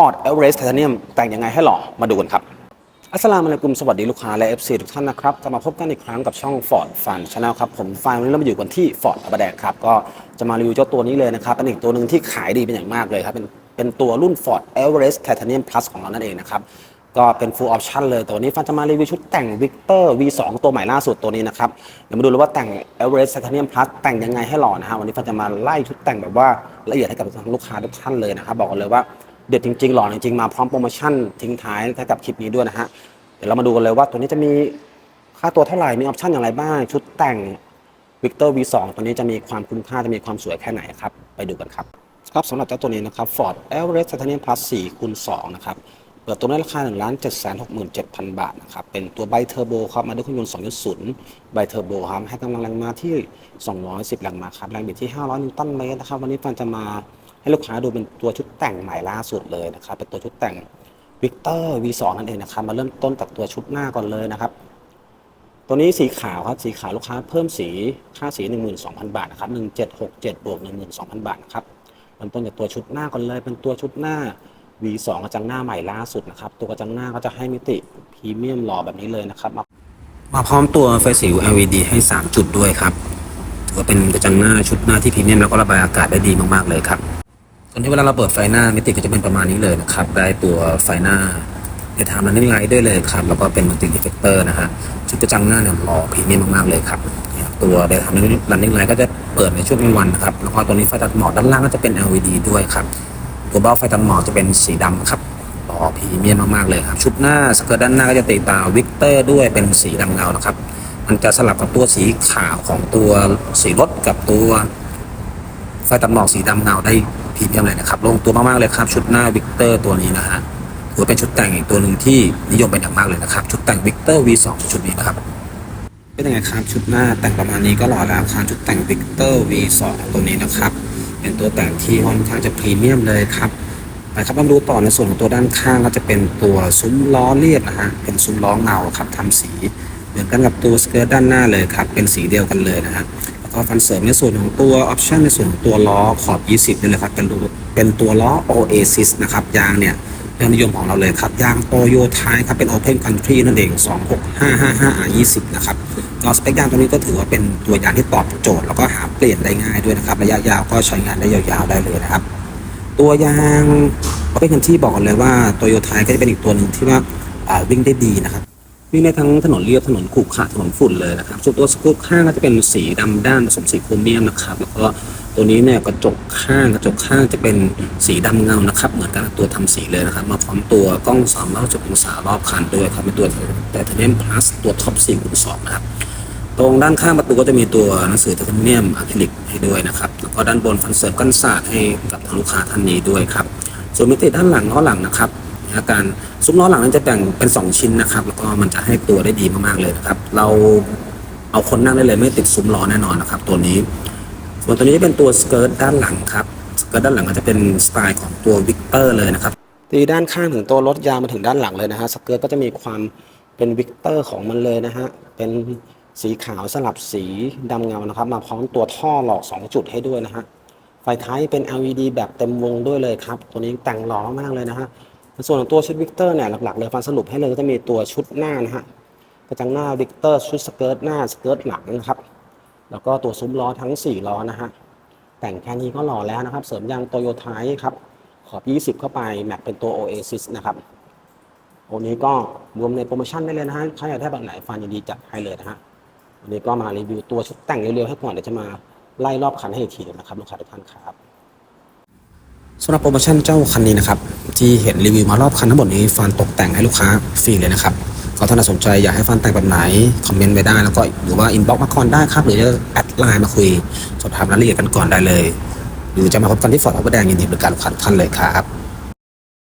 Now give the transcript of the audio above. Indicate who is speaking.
Speaker 1: Ford Everest Titanium แต่งยังไงให้หล่อมาดูกันครับ อัสลามุอะลัยกุมสวัสดีลูกค้าและ FC ทุกท่านนะครับกลับมาพบกันอีกครั้งกับช่อง Ford Fun Channel ครับ ผมฟานวันนี้เรามาอยู่กันที่ Ford อับแดงครับ ก็จะมารีวิวเจ้าตัวนี้เลยนะครับ เป็นอีกตัวหนึ่งที่ขายดีเป็นอย่างมากเลยครับ เป็นเป็นตัวรุ่น Ford Everest Titanium Plus ของเรานั่นเองนะครับก็เป็น full option เลยตัวนี้ฟันจะมารีวิวชุดแต่ง Victor V2 ตัวใหม่ล่าสุดตัวนี้นะครับ เดี๋ยวมาดูเลยว่าแต่ง Everest Titanium Plus แต่งยังไงให้หล่อนะฮะวันนี้ฟันจะมาไล่ชุดแต่งแบบว่าละเอียดให้กับทางลูกค้าทุกท่านเลยนะครับบอกเลยว่า เด็ดจริงๆหล่อจริงๆมาพร้อมโปรโมชั่นทิ้งท้ายให้กับคลิปนี้ด้วยนะฮะเดี๋ยวเรามาดูกันเลยว่าตัวนี้จะมีค่าตัวเท่าไหร่มีออปชั่นอย่างไรบ้าง ชุดแต่ง Victor V2 ตัวนี้จะมีความคุ้มค่าจะมีความสวยแค่ไหนครับไปดูกันครับครับสำหรับเจ้าตัวนี้นะครับ Ford Everest Titanium Plus 4คูณ2นะครับเปิดตัวในราคา1 7 6 7 0 0 0 บาทนะครับเป็นตัวไบเทอร์โบครับมาด้วยเครื่องยนต์2.0ไบเทอร์โบครับให้กำลังแรงม้าที่ 210 แรงม้าครับแรงบิดที่ 500 นิวตันเมตรนะครับวันนี้ฟันจะมา ให้ลูกค้าดูเป็นตัวชุดแต่งใหม่ล่าสุดเลยนะครับ เป็นตัวชุดแต่งวิกเตอร์ V2 นั่นเองนะครับ มาเริ่มต้นจากตัวชุดหน้าก่อนเลยนะครับ ตัวนี้สีขาวครับ สีขาวลูกค้าเพิ่มสีค่าสี 12,000 บาทนะครับ 1767 บวก 12,000 บาทนะครับเริ่มต้นจากตัวชุดหน้าก่อนเลย เป็นตัวชุดหน้า V2 กระจังหน้าใหม่ล่าสุดนะครับ ตัวกระจังหน้าก็จะให้มิติพรีเมียมหล่อแบบนี้เลยนะครับ มาพร้อมตัวไฟสิว LED ให้ 3 จุดด้วยครับถือว่าเป็นกระจังหน้าชุดหน้าที่พรีเมียมแล้วก็ระบายอากาศได้ดีมากๆเลยครับ อนที่เวลาเราเปิดไฟหน้ามิติก็จะเป็นประมาณนี้เลยนะครับ ได้ตัวไฟหน้าในทางรันนิ่งไลท์ด้วยเลยครับ แล้วก็เป็นมัลติอิเฟกเตอร์นะฮะชุดกระจังหน้าเนี่ยหล่อพรีเมียมมากๆเลยครับตัวเดทามรันนิ่งไลท์ก็จะเปิดในช่วงกลางวันนะครับ แล้วก็ตัวนี้ไฟตัดหมอกด้านล่างก็จะเป็น LED ด้วยครับ ตัวเบ้าไฟตัดหมอกจะเป็นสีดำครับหล่อพรีเมียมมากๆเลยครับ ชุดหน้าสเกิร์ตด้านหน้าก็จะตีตาวิกเตอร์ด้วยเป็นสีดำเงานะครับ มันจะสลับกับตัวสีขาวของตัวสีรถกับตัวไฟตัดหมอกสีดำเงาได้ พรีเมียมเลยนะครับ ลงตัวมากๆเลยครับ ชุดหน้าวิกเตอร์ตัวนี้นะฮะถือเป็นชุดแต่งอีกตัวหนึ่งที่นิยมเป็นอย่างมากเลยนะครับ ชุดแต่งวิกเตอร์ V2 ชุดนี้นะครับ เป็นยังไงครับชุดหน้าแต่งประมาณนี้ก็หล่อแล้วครับชุดแต่งวิกเตอร์ V2 ตัวนี้นะครับ เป็นตัวแต่งที่ค่อนข้างจะพรีเมียมเลยครับไปครับมาดูต่อในส่วนของตัวด้านข้างก็จะเป็นตัวซุ้มล้อเลียบนะฮะเป็นซุ้มล้อเงาครับทำสี เหมือนกันกับตัวสเกิร์ตด้านหน้าเลยครับ เป็นสีเดียวกันเลยนะฮะ แล้วก็ฟันเสริมในส่วนของตัวออปชันในส่วนของตัวล้อขอบ 20นี่เลยครับเป็นตัวเป็นตัวล้อ Oasis นะครับยางเนี่ยยอดนิยมของเราเลยครับยางโตโยท้ายครับเป็น Open Country นั่นเอง 26555 R20 นะครับก็สเปคยางตัวนี้ก็ถือว่าเป็นตัวยางที่ตอบโจทย์ แล้วก็หาเปลี่ยนได้ง่ายด้วยนะครับระยะยาวก็ใช้งานได้ยาวๆได้เลยนะครับ ตัวยางก็เป็นคันที่บอกกันเลยว่าโตโยต้าก็จะเป็นอีกตัวหนึ่งที่ว่าวิ่งได้ดีนะครับ วิ่งได้ทั้งถนนเรียบถนนขรุขระถนนฝุ่นเลยนะครับส่วนตัวสกู๊ปข้างก็จะเป็นสีดำด้านผสมสีโครเมียมนะครับแล้วก็ตัวนี้เนี่ยกระจกข้างกระจกข้างจะเป็นสีดำเงานะครับ เหมือนกันกับตัวทำสีเลยนะครับ มาพร้อมตัวกล้อง360องศารอบคันด้วยครับเป็นตัวไทเทเนียมพลัสตัวท็อป4คูณ2นะครับตรงด้านข้างประตูก็จะมีตัวหนังสือไทเทเนียมอะคริลิกให้ด้วยนะครับแล้วก็ด้านบนฟันเสริมกันศาสตร์ให้กับทางลูกค้าท่านนี้ด้วยครับส่วนมิติด้านหลังล้อหลังนะครับ อาการซุ้มล้อหลังนั้นจะแบ่งเป็น 2 ชิ้นนะครับ แล้วก็มันจะให้ตัวได้ดีมากๆเลยนะครับ เราเอาคนนั่งได้เลยไม่ติดซุ้มล้อแน่นอนนะครับ ตัวนี้ ส่วนตัวนี้จะเป็นตัวสเกิร์ตด้านหลังครับสเกิร์ตด้านหลังมันจะเป็นสไตล์ของตัววิกเตอร์เลยนะครับตีด้านข้างถึงตัวรถยาวมาถึงด้านหลังเลยนะฮะสเกิร์ตก็จะมีความเป็นวิกเตอร์ของมันเลยนะฮะเป็นสีขาวสลับสีดำเงานะครับ มาพร้อมตัวท่อหลอก 2 จุดให้ด้วยนะฮะไฟท้ายเป็น LED แบบเต็มวงด้วยเลยครับ ตัวนี้แต่งหล่อมากเลยนะฮะ ส่วนของตัวชุดวิกเตอร์เนี่ยหลักๆเลยฟันสรุปให้เลยก็จะมีตัวชุดหน้านะฮะกระจังหน้าวิกเตอร์ชุดสเกิร์ตหน้าสเกิร์ตหลังนะครับ แล้วก็ตัวซุ้มล้อทั้ง 4 ล้อนะฮะแต่งแค่นี้ก็หล่อแล้วนะครับ เสริมยางโตโยต้าครับขอบ 20 เข้าไปแมปเป็นตัว Oasis นะครับตัวนี้ก็รวมในโปรโมชั่นได้เลยนะฮะใครอยากได้แบบไหนฟันยินดีจัดให้เลยนะฮะวันนี้ก็มารีวิวตัวชุดแต่งเร็วๆให้ก่อนเดี๋ยวจะมาไล่รอบคันให้อีกทีนะครับลูกค้าทุกท่านครับ สำหรับโปรโมชั่นเจ้าคันนี้นะครับ ที่เห็นรีวิวมารอบคันทั้งหมดนี้ฟันตกแต่งให้ลูกค้าฟรีเลยนะครับก็ถ้าสนใจอยากให้ฟันแต่งแบบไหน คอมเมนต์ไปได้แล้วก็หรือว่าอินบ็อกซ์มาก่อนได้ครับ หรือจะแอดไลน์มาคุยสอบถามรายละเอียดกันก่อนได้เลย หรือจะมาพบกันที่ฟอร์ดอัปเปอร์แดงยินดีบริการลูกค้าทุกท่านเลยครับ